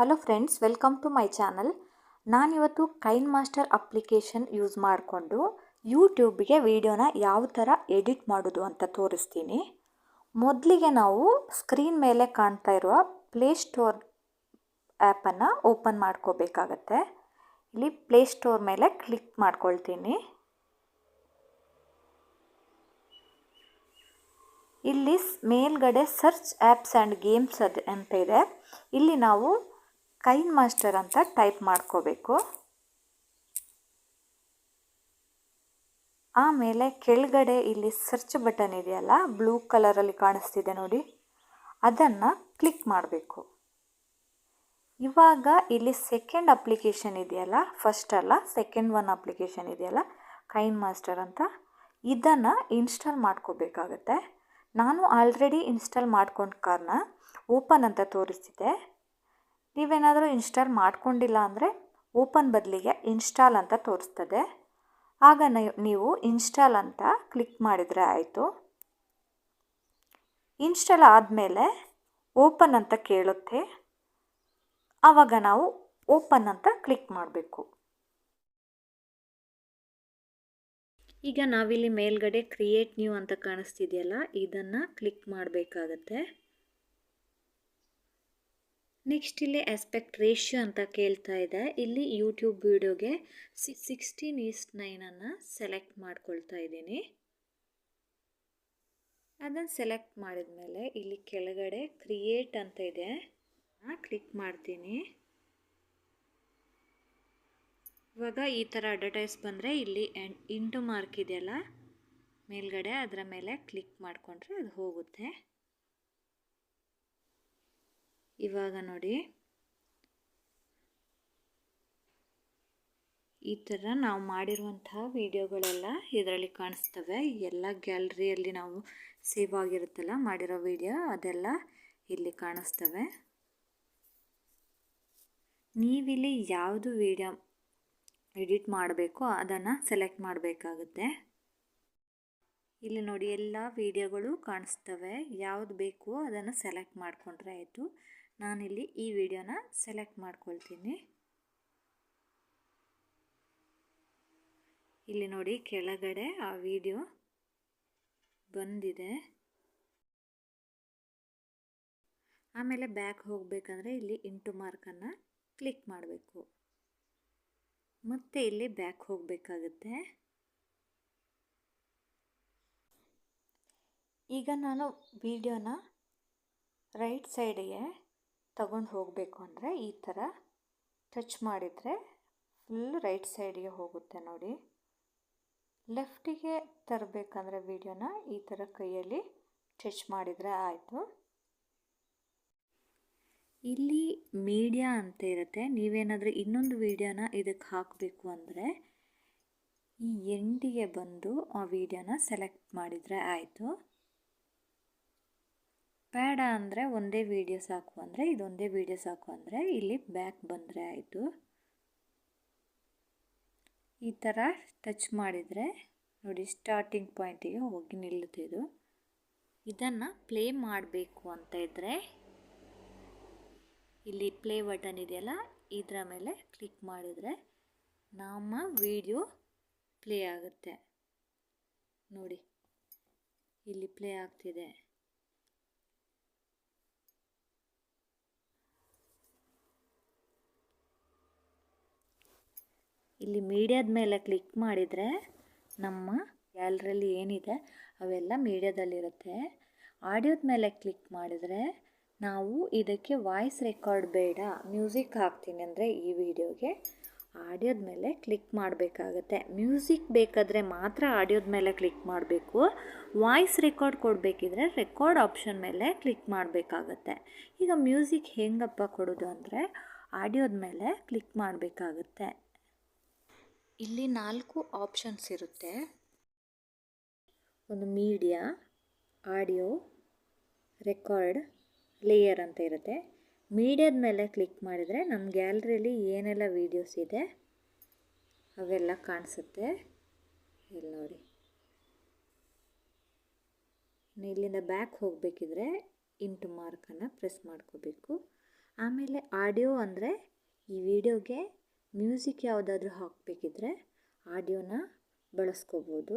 Hello friends welcome to my channel ನಾನಿವತ್ತು ಕೈನ್ master application use ಮಾಡಿಕೊಂಡು ಯೂಟ್ಯೂಬ್ಗೆ ವಿಡಿಯೋನ ಯಾವ ಥರ ಎಡಿಟ್ ಮಾಡೋದು ಅಂತ ತೋರಿಸ್ತೀನಿ. ಮೊದಲಿಗೆ ನಾವು ಸ್ಕ್ರೀನ್ ಮೇಲೆ ಕಾಣ್ತಾ ಇರುವ ಪ್ಲೇಸ್ಟೋರ್ ಆ್ಯಪನ್ನು ಓಪನ್ ಮಾಡ್ಕೋಬೇಕಾಗತ್ತೆ. ಇಲ್ಲಿ ಪ್ಲೇಸ್ಟೋರ್ ಮೇಲೆ ಕ್ಲಿಕ್ ಮಾಡ್ಕೊಳ್ತೀನಿ. ಇಲ್ಲಿ ಮೇಲ್ಗಡೆ ಸರ್ಚ್ ಆ್ಯಪ್ಸ್ ಆ್ಯಂಡ್ ಗೇಮ್ಸ್ ಅದು ಅಂತ ಇದೆ. ಇಲ್ಲಿ ನಾವು ಕೈನ್ ಮಾಸ್ಟರ್ ಅಂತ ಟೈಪ್ ಮಾಡ್ಕೋಬೇಕು. ಆಮೇಲೆ ಕೆಳಗಡೆ ಇಲ್ಲಿ ಸರ್ಚ್ ಬಟನ್ ಇದೆಯಲ್ಲ, ಬ್ಲೂ ಕಲರಲ್ಲಿ ಕಾಣಿಸ್ತಿದೆ ನೋಡಿ. ಅದನ್ನು ಕ್ಲಿಕ್ ಮಾಡಬೇಕು. ಇವಾಗ ಇಲ್ಲಿ ಸೆಕೆಂಡ್ ಅಪ್ಲಿಕೇಶನ್ ಇದೆಯಲ್ಲ, ಫಸ್ಟ್ ಅಲ್ಲ, ಸೆಕೆಂಡ್ ಒನ್ ಅಪ್ಲಿಕೇಶನ್ ಇದೆಯಲ್ಲ, ಕೈನ್ ಮಾಸ್ಟರ್ ಅಂತ. ಇದನ್ನು ಇನ್ಸ್ಟಾಲ್ ಮಾಡ್ಕೋಬೇಕಾಗತ್ತೆ. ನಾನು ಆಲ್ರೆಡಿ ಇನ್ಸ್ಟಾಲ್ ಮಾಡ್ಕೊಂಡ ಕಾರಣ ಓಪನ್ ಅಂತ ತೋರಿಸ್ತಿದೆ ನೀವೇನಾದರೂ ಇನ್ಸ್ಟಾಲ್ ಮಾಡ್ಕೊಂಡಿಲ್ಲ ಅಂದರೆ ಓಪನ್ ಬದಲಿಗೆ ಇನ್ಸ್ಟಾಲ್ ಅಂತ ತೋರಿಸ್ತದೆ. ಆಗ ನೀವು- ಇನ್ಸ್ಟಾಲ್ ಅಂತ ಕ್ಲಿಕ್ ಮಾಡಿದರೆ ಆಯಿತು. ಇನ್ಸ್ಟಾಲ್ ಆದಮೇಲೆ ಓಪನ್ ಅಂತ ಕೇಳುತ್ತೆ. ಆವಾಗ ನಾವು ಓಪನ್ ಅಂತ ಕ್ಲಿಕ್ ಮಾಡಬೇಕು. ಈಗ ನಾವಿಲ್ಲಿ ಮೇಲ್ಗಡೆ ಕ್ರಿಯೇಟ್ ನ್ಯೂ ಅಂತ ಕಾಣಿಸ್ತಿದೆಯಲ್ಲ, ಇದನ್ನು ಕ್ಲಿಕ್ ಮಾಡಬೇಕಾಗತ್ತೆ. ನೆಕ್ಸ್ಟ್ ಇಲ್ಲಿ ಆಸ್ಪೆಕ್ಟ್ ರೇಷಿಯೋ ಅಂತ ಕೇಳ್ತಾ ಇದೆ. ಇಲ್ಲಿ ಯೂಟ್ಯೂಬ್ ವಿಡಿಯೋಗೆ ಸಿಕ್ಸ್ಟೀನ್ ಈಸ್ಟ್ ನೈನನ್ನು ಸೆಲೆಕ್ಟ್ ಮಾಡ್ಕೊಳ್ತಾ ಇದ್ದೀನಿ. ಅದನ್ನು ಸೆಲೆಕ್ಟ್ ಮಾಡಿದ ಮೇಲೆ ಇಲ್ಲಿ ಕೆಳಗಡೆ ಕ್ರಿಯೇಟ್ ಅಂತ ಇದೆ. ಕ್ಲಿಕ್ ಮಾಡ್ತೀನಿ. ಇವಾಗ ಈ ಥರ ಅಡ್ವರ್ಟೈಸ್ ಬಂದರೆ ಇಲ್ಲಿ ಎಂಟು ಮಾರ್ಕ್ ಇದೆಯಲ್ಲ? ಮೇಲ್ಗಡೆ ಅದರ ಮೇಲೆ ಕ್ಲಿಕ್ ಮಾಡಿಕೊಂಡ್ರೆ ಅದು ಹೋಗುತ್ತೆ. ಇವಾಗ ನೋಡಿ. ಈ ಥರ ನಾವು ಮಾಡಿರುವಂತಹ ವಿಡಿಯೋಗಳೆಲ್ಲ ಇದರಲ್ಲಿ ಕಾಣಿಸ್ತವೆ. ಎಲ್ಲ ಗ್ಯಾಲರಿಯಲ್ಲಿ ನಾವು ಸೇವ್ ಆಗಿರುತ್ತಲ್ಲ ಮಾಡಿರೋ ವಿಡಿಯೋ ಅದೆಲ್ಲ ಇಲ್ಲಿ ಕಾಣಿಸ್ತವೆ. ನೀವಿಲ್ಲಿ ಯಾವುದು ವಿಡಿಯೋ ಎಡಿಟ್ ಮಾಡಬೇಕು ಅದನ್ನು ಸೆಲೆಕ್ಟ್ ಮಾಡಬೇಕಾಗುತ್ತೆ. ಇಲ್ಲಿ ನೋಡಿ ಎಲ್ಲ ವಿಡಿಯೋಗಳು ಕಾಣಿಸ್ತವೆ. ಯಾವುದು ಬೇಕು ಅದನ್ನು ಸೆಲೆಕ್ಟ್ ಮಾಡಿಕೊಂಡ್ರೆ ಆಯಿತು. ನಾನಿಲ್ಲಿ ಈ ವಿಡಿಯೋನ ಸೆಲೆಕ್ಟ್ ಮಾಡ್ಕೊಳ್ತೀನಿ. ಇಲ್ಲಿ ನೋಡಿ ಕೆಳಗಡೆ ಆ ವಿಡಿಯೋ ಬಂದಿದೆ. ಆಮೇಲೆ ಬ್ಯಾಕ್ ಹೋಗಬೇಕಂದ್ರೆ ಇಲ್ಲಿ ಇಂಟು ಮಾರ್ಕನ್ನು ಕ್ಲಿಕ್ ಮಾಡಬೇಕು. ಮತ್ತೆ ಇಲ್ಲಿ ಬ್ಯಾಕ್ ಹೋಗಬೇಕಾಗುತ್ತೆ. ಈಗ ನಾನು ವಿಡಿಯೋನ ರೈಟ್ ಸೈಡಿಗೆ ತಗೊಂಡು ಹೋಗಬೇಕು ಅಂದರೆ ಈ ಥರ ಟಚ್ ಮಾಡಿದರೆ ಫುಲ್ ರೈಟ್ ಸೈಡಿಗೆ ಹೋಗುತ್ತೆ ನೋಡಿ. ಲೆಫ್ಟಿಗೆ ತರಬೇಕಂದ್ರೆ ವಿಡಿಯೋನ ಈ ಥರ ಕೈಯಲ್ಲಿ ಟಚ್ ಮಾಡಿದರೆ ಆಯಿತು. ಇಲ್ಲಿ ಮೀಡಿಯಾ ಅಂತ ಇರುತ್ತೆ. ನೀವೇನಾದರೂ ಇನ್ನೊಂದು ವಿಡಿಯೋನ ಇದಕ್ಕೆ ಹಾಕಬೇಕು ಅಂದರೆ ಈ ಎಂಡಿಗೆ ಬಂದು ಆ ವಿಡಿಯೋನ ಸೆಲೆಕ್ಟ್ ಮಾಡಿದರೆ ಆಯಿತು. ಬೇಡ ಅಂದರೆ ಒಂದೇ ವಿಡಿಯೋ ಸಾಕು ಅಂದರೆ, ಇದೊಂದೇ ವೀಡಿಯೋ ಸಾಕು ಅಂದರೆ ಇಲ್ಲಿ ಬ್ಯಾಕ್ ಬಂದರೆ ಆಯಿತು. ಈ ಥರ ಟಚ್ ಮಾಡಿದರೆ ನೋಡಿ ಸ್ಟಾರ್ಟಿಂಗ್ ಪಾಯಿಂಟಿಗೆ ಹೋಗಿ ನಿಲ್ಲುತ್ತೆ ಇದು. ಇದನ್ನು ಪ್ಲೇ ಮಾಡಬೇಕು ಅಂತ ಇದ್ದರೆ ಇಲ್ಲಿ ಪ್ಲೇ ಬಟನ್ ಇದೆಯಲ್ಲ, ಇದರ ಮೇಲೆ ಕ್ಲಿಕ್ ಮಾಡಿದರೆ ನಮ್ಮ ವಿಡಿಯೋ ಪ್ಲೇ ಆಗುತ್ತೆ. ನೋಡಿ, ಇಲ್ಲಿ ಪ್ಲೇ ಆಗ್ತಿದೆ. ಇಲ್ಲಿ ಮೀಡಿಯಾದ ಮೇಲೆ ಕ್ಲಿಕ್ ಮಾಡಿದರೆ ನಮ್ಮ ಗ್ಯಾಲ್ರಲ್ಲಿ ಏನಿದೆ, ಅವೆಲ್ಲ ಮೀಡಿಯಾದಲ್ಲಿರುತ್ತೆ ಆಡಿಯೋದ ಮೇಲೆ ಕ್ಲಿಕ್ ಮಾಡಿದರೆ ನಾವು ಇದಕ್ಕೆ ವಾಯ್ಸ್ ರೆಕಾರ್ಡ್ ಬೇಡ ಮ್ಯೂಸಿಕ್ ಹಾಕ್ತೀನಿ ಅಂದರೆ ಈ ವಿಡಿಯೋಗೆ ಆಡಿಯೋದ ಮೇಲೆ ಕ್ಲಿಕ್ ಮಾಡಬೇಕಾಗತ್ತೆ. ಮ್ಯೂಸಿಕ್ ಬೇಕಾದರೆ ಮಾತ್ರ ಆಡಿಯೋದ ಮೇಲೆ ಕ್ಲಿಕ್ ಮಾಡಬೇಕು. ವಾಯ್ಸ್ ರೆಕಾರ್ಡ್ ಕೊಡಬೇಕಿದ್ರೆ ರೆಕಾರ್ಡ್ ಆಪ್ಷನ್ ಮೇಲೆ ಕ್ಲಿಕ್ ಮಾಡಬೇಕಾಗತ್ತೆ. ಈಗ ಮ್ಯೂಸಿಕ್ ಹೆಂಗಪ್ಪ ಕೊಡೋದು ಅಂದರೆ ಆಡಿಯೋದ ಮೇಲೆ ಕ್ಲಿಕ್ ಮಾಡಬೇಕಾಗತ್ತೆ. ಇಲ್ಲಿ ನಾಲ್ಕು ಆಪ್ಷನ್ಸ್ ಇರುತ್ತೆ. ಒಂದು ಮೀಡಿಯಾ ಆಡಿಯೋ ರೆಕಾರ್ಡ್ ಲೇಯರ್ ಅಂತ ಇರುತ್ತೆ. ಮೀಡಿಯಾದ ಮೇಲೆ ಕ್ಲಿಕ್ ಮಾಡಿದರೆ ನಮ್ಮ ಗ್ಯಾಲರಿಯಲ್ಲಿ ಏನೆಲ್ಲ ವೀಡಿಯೋಸ್ ಇದೆ, ಅವೆಲ್ಲ ಕಾಣಿಸುತ್ತೆ. ಇಲ್ಲಿ ನೋಡಿ. ಇಲ್ಲಿಂದ ಬ್ಯಾಕ್ ಹೋಗಬೇಕಿದ್ರೆ ಇಂಟು ಮಾರ್ಕನ್ನು ಪ್ರೆಸ್ ಮಾಡ್ಕೋಬೇಕು. ಆಮೇಲೆ ಆಡಿಯೋ ಅಂದರೆ ಈ ವಿಡಿಯೋಗೆ ಮ್ಯೂಸಿಕ್ ಯಾವುದಾದ್ರೂ ಹಾಕಬೇಕಿದ್ರೆ ಆಡಿಯೋನ ಬಳಸ್ಕೋಬೋದು.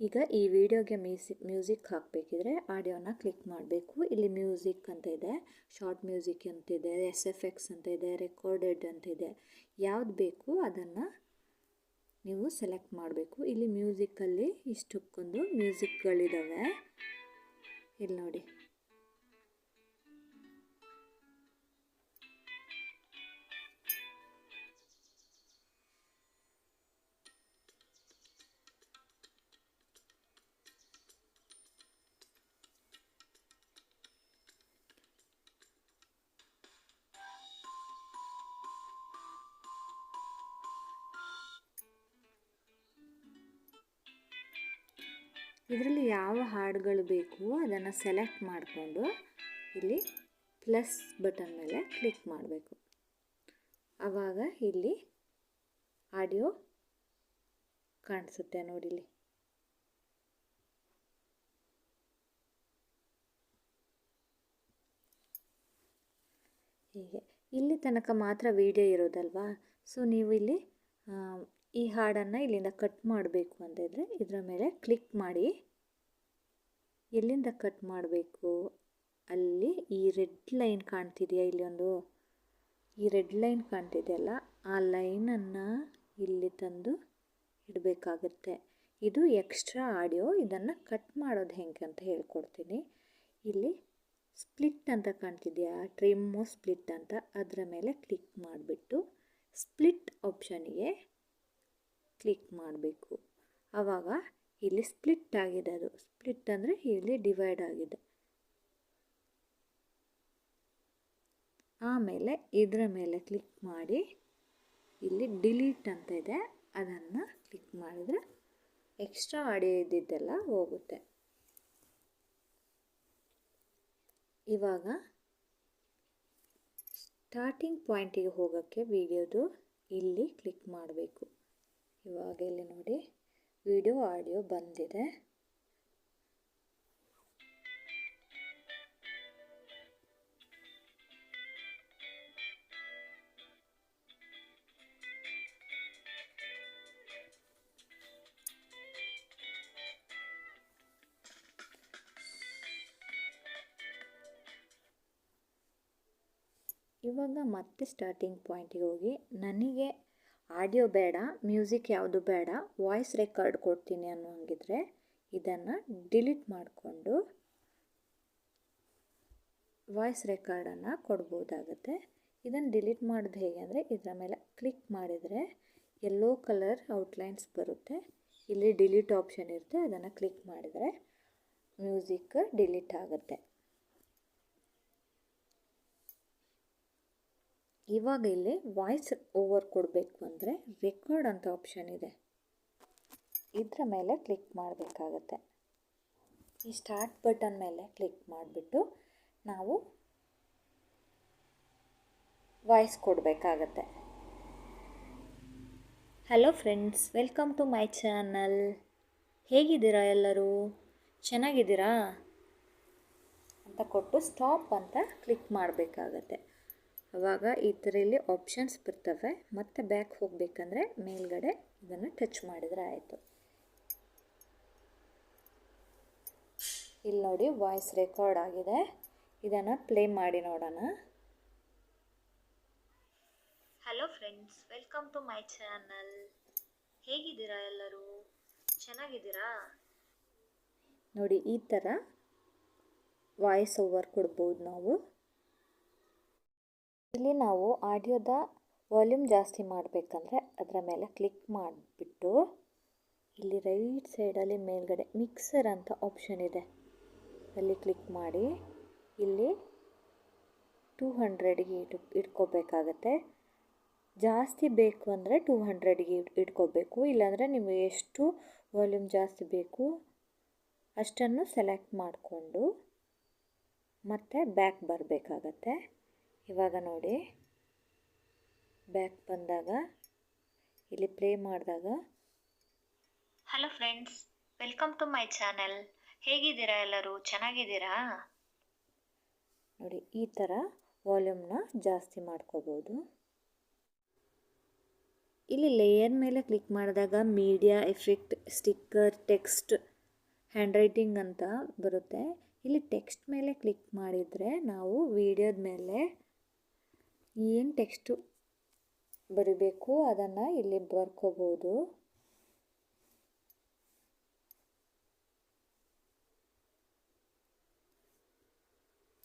ಈಗ ಈ ವಿಡಿಯೋಗೆ ಮ್ಯೂಸಿಕ್ ಮ್ಯೂಸಿಕ್ ಹಾಕಬೇಕಿದ್ರೆ ಆಡಿಯೋನ ಕ್ಲಿಕ್ ಮಾಡಬೇಕು. ಇಲ್ಲಿ ಮ್ಯೂಸಿಕ್ ಅಂತ ಇದೆ, ಶಾರ್ಟ್ ಮ್ಯೂಸಿಕ್ ಅಂತಿದೆ ಎಸ್ ಎಫ್ ಎಕ್ಸ್ ಅಂತ ಇದೆ, ರೆಕಾರ್ಡೆಡ್ ಅಂತ ಇದೆ. ಯಾವ್ದು ಬೇಕು ಅದನ್ನು ನೀವು ಸೆಲೆಕ್ಟ್ ಮಾಡಬೇಕು. ಇಲ್ಲಿ ಮ್ಯೂಸಿಕ್ಕಲ್ಲಿ ಇಷ್ಟಕ್ಕೊಂದು ಮ್ಯೂಸಿಕ್ಗಳಿದ್ದಾವೆ ಇಲ್ಲಿ ನೋಡಿ. ಇದರಲ್ಲಿ ಯಾವ ಹಾಡುಗಳು ಬೇಕು ಅದನ್ನು ಸೆಲೆಕ್ಟ್ ಮಾಡಿಕೊಂಡು ಇಲ್ಲಿ ಪ್ಲಸ್ ಬಟನ್ ಮೇಲೆ ಕ್ಲಿಕ್ ಮಾಡಬೇಕು. ಆವಾಗ ಇಲ್ಲಿ ಆಡಿಯೋ ಕಾಣಿಸುತ್ತೆ ನೋಡಿಲಿ ಹೀಗೆ. ಇಲ್ಲಿ ತನಕ ಮಾತ್ರ ವಿಡಿಯೋ ಇರೋದಲ್ವಾ? ಸೊ ನೀವು ಇಲ್ಲಿ ಈ ಹಾಡನ್ನು ಇಲ್ಲಿಂದ ಕಟ್ ಮಾಡಬೇಕು ಅಂತಿದ್ರೆ ಇದರ ಮೇಲೆ ಕ್ಲಿಕ್ ಮಾಡಿ. ಎಲ್ಲಿಂದ ಕಟ್ ಮಾಡಬೇಕು? ಅಲ್ಲಿ ಈ ರೆಡ್ ಲೈನ್ ಕಾಣ್ತಿದೆಯಾ? ಇಲ್ಲಿ ಒಂದು ಈ ರೆಡ್ ಲೈನ್ ಕಾಣ್ತಿದೆಯಲ್ಲ, ಆ ಲೈನನ್ನು ಇಲ್ಲಿ ತಂದು ಇಡಬೇಕಾಗತ್ತೆ. ಇದು ಎಕ್ಸ್ಟ್ರಾ ಆಡಿಯೋ ಇದನ್ನು ಕಟ್ ಮಾಡೋದು ಹೆಂಗೆ ಅಂತ ಹೇಳ್ಕೊಡ್ತೀನಿ. ಇಲ್ಲಿ ಸ್ಪ್ಲಿಟ್ ಅಂತ ಕಾಣ್ತಿದೆಯಾ? ಟ್ರಿಮ್ಮು ಸ್ಪ್ಲಿಟ್ ಅಂತ, ಅದರ ಮೇಲೆ ಕ್ಲಿಕ್ ಮಾಡಿಬಿಟ್ಟು ಸ್ಪ್ಲಿಟ್ ಆಪ್ಷನಿಗೆ ಕ್ಲಿಕ್ ಮಾಡಬೇಕು. ಆವಾಗ ಇಲ್ಲಿ ಸ್ಪ್ಲಿಟ್ ಆಗಿದೆ ಅದು. ಸ್ಪ್ಲಿಟ್ ಅಂದರೆ ಇಲ್ಲಿ ಡಿವೈಡ್ ಆಗಿದೆ. ಆಮೇಲೆ ಇದರ ಮೇಲೆ ಕ್ಲಿಕ್ ಮಾಡಿ ಇಲ್ಲಿ ಡಿಲೀಟ್ ಅಂತ ಇದೆ. ಅದನ್ನು ಕ್ಲಿಕ್ ಮಾಡಿದರೆ ಎಕ್ಸ್ಟ್ರಾ ಆಡಿಯೋ ಇದ್ದಿದ್ದೆಲ್ಲ ಹೋಗುತ್ತೆ. ಇವಾಗ ಸ್ಟಾರ್ಟಿಂಗ್ ಪಾಯಿಂಟಿಗೆ ಹೋಗೋಕ್ಕೆ ವಿಡಿಯೋದು ಇಲ್ಲಿ ಕ್ಲಿಕ್ ಮಾಡಬೇಕು. ಇವಾಗ ಇಲ್ಲಿ ನೋಡಿ ವಿಡಿಯೋ ಆಡಿಯೋ ಬಂದಿದೆ. ಇವಾಗ ಮತ್ತೆ ಸ್ಟಾರ್ಟಿಂಗ್ ಪಾಯಿಂಟಿಗೆ ಹೋಗಿ ನನಗೆ ಆಡಿಯೋ ಬೇಡ, ಮ್ಯೂಸಿಕ್ ಯಾವುದು ಬೇಡ, ವಾಯ್ಸ್ ರೆಕಾರ್ಡ್ ಕೊಡ್ತೀನಿ ಅನ್ನೋ ಹಂಗಿದ್ರೆ ಇದನ್ನು ಡಿಲೀಟ್ ಮಾಡಿಕೊಂಡು ವಾಯ್ಸ್ ರೆಕಾರ್ಡನ್ನು ಕೊಡ್ಬೋದಾಗುತ್ತೆ. ಇದನ್ನು ಡಿಲೀಟ್ ಮಾಡೋದು ಹೇಗೆ ಅಂದರೆ ಇದರ ಮೇಲೆ ಕ್ಲಿಕ್ ಮಾಡಿದರೆ ಎಲ್ಲೋ ಕಲರ್ ಔಟ್ಲೈನ್ಸ್ ಬರುತ್ತೆ. ಇಲ್ಲಿ ಡಿಲೀಟ್ ಆಪ್ಷನ್ ಇರುತ್ತೆ, ಅದನ್ನು ಕ್ಲಿಕ್ ಮಾಡಿದರೆ ಮ್ಯೂಸಿಕ್ ಡಿಲೀಟ್ ಆಗುತ್ತೆ. ಇವಾಗ ಇಲ್ಲಿ ವಾಯ್ಸ್ ಓವರ್ ಕೊಡಬೇಕು ಅಂದರೆ ರೆಕಾರ್ಡ್ ಅಂತ ಆಪ್ಷನ್ ಇದೆ. ಇದರ ಮೇಲೆ ಕ್ಲಿಕ್ ಮಾಡಬೇಕಾಗತ್ತೆ. ಈ ಸ್ಟಾರ್ಟ್ ಬಟನ್ ಮೇಲೆ ಕ್ಲಿಕ್ ಮಾಡಿಬಿಟ್ಟು ನಾವು ವಾಯ್ಸ್ ಕೊಡಬೇಕಾಗತ್ತೆ. Hello friends welcome to my channel ಹೇಗಿದ್ದೀರಾ ಎಲ್ಲರೂ? ಚೆನ್ನಾಗಿದ್ದೀರಾ? ಅಂತ ಕೊಟ್ಟು ಸ್ಟಾಪ್ ಅಂತ ಕ್ಲಿಕ್ ಮಾಡಬೇಕಾಗತ್ತೆ. ಆವಾಗ ಈ ಥರ ಇಲ್ಲಿ ಆಪ್ಷನ್ಸ್ ಬರ್ತವೆ. ಮತ್ತೆ ಬ್ಯಾಕ್ ಹೋಗಬೇಕಂದ್ರೆ ಮೇಲ್ಗಡೆ ಇದನ್ನು ಟಚ್ ಮಾಡಿದರೆ ಆಯಿತು. ಇಲ್ಲಿ ನೋಡಿ ವಾಯ್ಸ್ ರೆಕಾರ್ಡ್ ಆಗಿದೆ. ಇದನ್ನು ಪ್ಲೇ ಮಾಡಿ ನೋಡೋಣ. Hello friends welcome to my channel ಹೇಗಿದ್ದೀರಾ ಎಲ್ಲರೂ? ಚೆನ್ನಾಗಿದ್ದೀರಾ? ನೋಡಿ ಈ ಥರ ವಾಯ್ಸ್ ಓವರ್ ಕೊಡ್ಬೋದು ನಾವು. ಇಲ್ಲಿ ನಾವು ಆಡಿಯೋದ ವಾಲ್ಯೂಮ್ ಜಾಸ್ತಿ ಮಾಡಬೇಕಂದ್ರೆ ಅದರ ಮೇಲೆ ಕ್ಲಿಕ್ ಮಾಡಿಬಿಟ್ಟು ಇಲ್ಲಿ ರೈಟ್ ಸೈಡಲ್ಲಿ ಮೇಲ್ಗಡೆ ಮಿಕ್ಸರ್ ಅಂತ ಆಪ್ಷನ್ ಇದೆ. ಅಲ್ಲಿ ಕ್ಲಿಕ್ ಮಾಡಿ. ಇಲ್ಲಿ ಟೂ ಹಂಡ್ರೆಡ್ಗೆ ಇಟ್, ಇಟ್ಕೋಬೇಕಾಗತ್ತೆ. ಜಾಸ್ತಿ ಬೇಕು ಅಂದರೆ ಟೂ ಹಂಡ್ರೆಡ್ಗೆ ಇಟ್ಕೋಬೇಕು. ಇಲ್ಲಾಂದರೆ ನಿಮಗೆ ಎಷ್ಟು ವಾಲ್ಯೂಮ್ ಜಾಸ್ತಿ ಬೇಕು ಅಷ್ಟನ್ನು ಸೆಲೆಕ್ಟ್ ಮಾಡಿಕೊಂಡು ಮತ್ತೆ ಬ್ಯಾಕ್ ಬರಬೇಕಾಗತ್ತೆ. ಇವಾಗ ನೋಡಿ. ಬ್ಯಾಕ್ ಬಂದಾಗ ಇಲ್ಲಿ ಪ್ಲೇ ಮಾಡಿದಾಗ. Hello friends welcome to my channel. ಹೇಗಿದ್ದೀರಾ ಎಲ್ಲರೂ? ಚೆನ್ನಾಗಿದ್ದೀರಾ? ನೋಡಿ ಈ ಥರ ವಾಲ್ಯೂಮ್ನ ಜಾಸ್ತಿ ಮಾಡ್ಕೋಬೋದು. ಇಲ್ಲಿ ಲೇಯರ್ ಮೇಲೆ ಕ್ಲಿಕ್ ಮಾಡಿದಾಗ media effect sticker text handwriting ಅಂತ ಬರುತ್ತೆ. ಇಲ್ಲಿ ಟೆಕ್ಸ್ಟ್ ಮೇಲೆ ಕ್ಲಿಕ್ ಮಾಡಿದರೆ ನಾವು ವಿಡಿಯೋದ ಮೇಲೆ ಏನು ಟೆಕ್ಸ್ಟು ಬರಿಬೇಕು ಅದನ್ನು ಇಲ್ಲಿ ಬರ್ಕೋಬೋದು.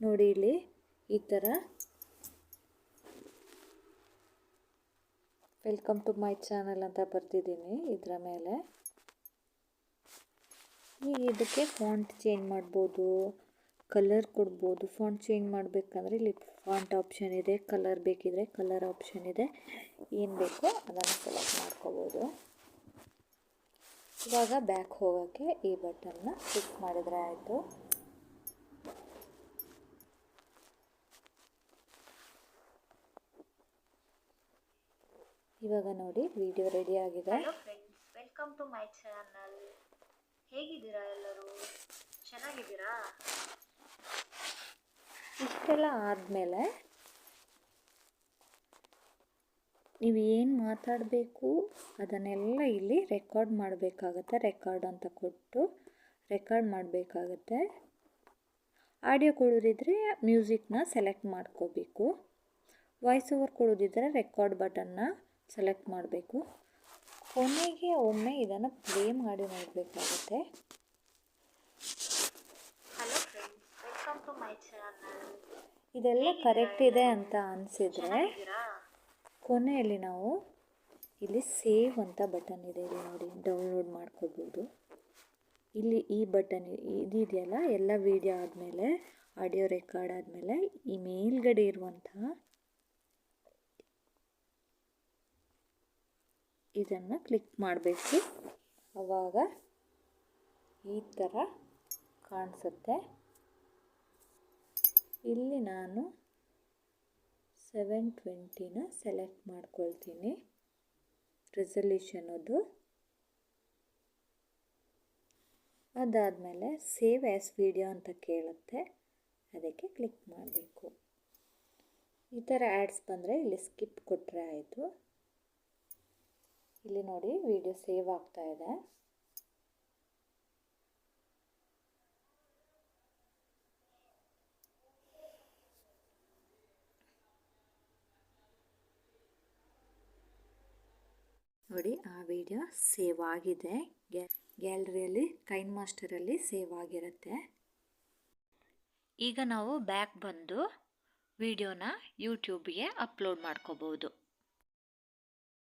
ನೋಡಿ ಇಲ್ಲಿ ಈ ಥರ ವೆಲ್ಕಮ್ ಟು ಮೈ ಚಾನಲ್ ಅಂತ ಬರ್ತಿದ್ದೀನಿ ಇದರ ಮೇಲೆ. ಈಗ ಇದಕ್ಕೆ ಫಾಂಟ್ ಚೇಂಜ್ ಮಾಡ್ಬೋದು ಕಲರ್ ಕೊಡ್ಬೋದು. ಫಾಂಟ್ ಚೇಂಜ್ ಮಾಡಬೇಕಂದ್ರೆ ಇಲ್ಲಿ ಫಾಂಟ್ ಆಪ್ಷನ್ ಇದೆ ಕಲರ್ ಬೇಕಿದ್ರೆ ಕಲರ್ ಆಪ್ಷನ್ ಇದೆ. ಏನು ಬೇಕೋ ಅದನ್ನು ಸೆಲೆಕ್ಟ್ ಮಾಡ್ಕೋಬೋದು. ಇವಾಗ ಬ್ಯಾಕ್ ಹೋಗೋಕ್ಕೆ ಈ ಬಟನ್ನ ಕ್ಲಿಕ್ ಮಾಡಿದರೆ ಆಯಿತು. ಇವಾಗ ನೋಡಿ ವಿಡಿಯೋ ರೆಡಿ ಆಗಿದೆ. ವೆಲ್ಕಮ್ ಟು ಮೈ ಚಾನಲ್ ಹೇಗಿದ್ದೀರಾ ಎಲ್ಲರೂ? ಚೆನ್ನಾಗಿದ್ದೀರಾ? ಇಷ್ಟೆಲ್ಲ ಆದಮೇಲೆ ನೀವು ಏನು ಮಾತಾಡಬೇಕು ಅದನ್ನೆಲ್ಲ ಇಲ್ಲಿ ರೆಕಾರ್ಡ್ ಮಾಡಬೇಕಾಗತ್ತೆ. ರೆಕಾರ್ಡ್ ಅಂತ ಕೊಟ್ಟು ರೆಕಾರ್ಡ್ ಮಾಡಬೇಕಾಗತ್ತೆ. ಆಡಿಯೋ ಕೊಡೋದಿದ್ರೆ ಮ್ಯೂಸಿಕ್ನ ಸೆಲೆಕ್ಟ್ ಮಾಡ್ಕೋಬೇಕು. ವಾಯ್ಸ್ ಓವರ್ ಕೊಡೋದಿದ್ರೆ ರೆಕಾರ್ಡ್ ಬಟನ್ನ ಸೆಲೆಕ್ಟ್ ಮಾಡಬೇಕು. ಕೊನೆಗೆ ಒಮ್ಮೆ ಇದನ್ನು ಪ್ಲೇ ಮಾಡಿ ನೋಡಬೇಕಾಗತ್ತೆ hello friends welcome to my channel ಇದೆಲ್ಲ ಕರೆಕ್ಟ್ ಇದೆ ಅಂತ ಅನಿಸಿದರೆ ಕೊನೆಯಲ್ಲಿ ನಾವು ಇಲ್ಲಿ ಸೇವ್ ಅಂತ ಬಟನ್ ಇದೆ. ಇಲ್ಲಿ ನೋಡಿ ಡೌನ್ಲೋಡ್ ಮಾಡ್ಕೋಬೋದು. ಇಲ್ಲಿ ಈ ಬಟನ್ ಇದಿದೆಯಲ್ಲ ಎಲ್ಲ ವಿಡಿಯೋ ಆದಮೇಲೆ ಆಡಿಯೋ ರೆಕಾರ್ಡ್ ಆದಮೇಲೆ ಈ ಮೇಲ್ಗಡೆ ಇರುವಂತಹ ಇದನ್ನು ಕ್ಲಿಕ್ ಮಾಡಬೇಕು. ಆವಾಗ ಈ ಥರ ಕಾಣಿಸುತ್ತೆ. ಇಲ್ಲಿ ನಾನು ಸೆವೆನ್ ಟ್ವೆಂಟಿನ ಸೆಲೆಕ್ಟ್ ಮಾಡ್ಕೊಳ್ತೀನಿ. ರೆಸಲ್ಯೂಷನ್ ಅದು. ಅದಾದಮೇಲೆ ಸೇವ್ ಆ್ಯಸ್ ವಿಡಿಯೋ ಅಂತ ಕೇಳುತ್ತೆ. ಅದಕ್ಕೆ ಕ್ಲಿಕ್ ಮಾಡಬೇಕು. ಈ ಥರ ಆ್ಯಡ್ಸ್ ಬಂದರೆ ಇಲ್ಲಿ ಸ್ಕಿಪ್ ಕೊಟ್ಟರೆ ಆಯಿತು. ಇಲ್ಲಿ ನೋಡಿ ವಿಡಿಯೋ ಸೇವ್ ಆಗ್ತಾ ಇದೆ. ನೋಡಿ, ಆ ವಿಡಿಯೋ ಸೇವ್ ಆಗಿದೆ. ಗ್ಯಾಲರಿಯಲ್ಲಿ, ಕೈನ್ ಮಾಸ್ಟರಲ್ಲಿ ಸೇವ್ ಆಗಿರುತ್ತೆ. ಈಗ ನಾವು ಬ್ಯಾಕ್ ಬಂದು ವಿಡಿಯೋನ ಯೂಟ್ಯೂಬ್ಗೆ ಅಪ್ಲೋಡ್ ಮಾಡ್ಕೋಬೋದು.